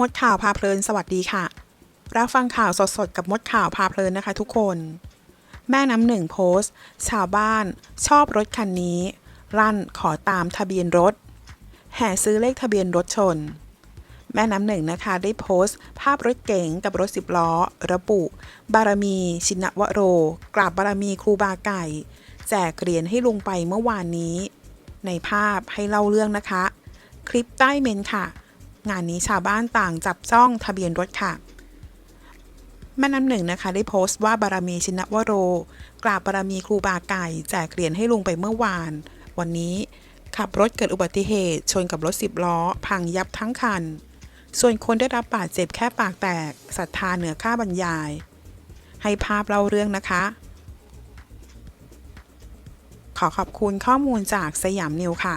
มดข่าวพาเพลินสวัสดีค่ะ รับฟังข่าวสดๆ กับมดข่าวพาเพลินนะคะทุกคน แม่น้ำหนึ่งโพสต์ ชาวบ้านชอบรถคันนี้ รั่นขอตามทะเบียนรถ แห่ซื้อเลขทะเบียนรถชน แม่น้ำหนึ่งนะคะได้โพสต์ ภาพรถเก๋งกับรถสิบล้อ ระบุ บารมี ชินวโร กราบบารมีครูบาไก่ แจกเหรียญให้ลุงไปเมื่อวานนี้ ในภาพให้เล่าเรื่องนะคะ คลิปใต้เมนค่ะ งานนี้ชาวบ้านต่างจับจ้องทะเบียนรถค่ะแม่น้ำหนึ่งนะคะได้โพสต์ว่าบารมีชินวโร กราบบารมีครูบาไก่ แจกเหรียญให้ลุงไปเมื่อวาน วันนี้ขับรถเกิดอุบัติเหตุ ชนกับรถสิบล้อ พังยับทั้งคัน ส่วนคนได้รับบาดเจ็บแค่ปากแตกศรัทธาเหนือค่าบรรยาย ให้ภาพเล่าเรื่องนะคะ ขอขอบคุณข้อมูลจากสยามนิวค่ะ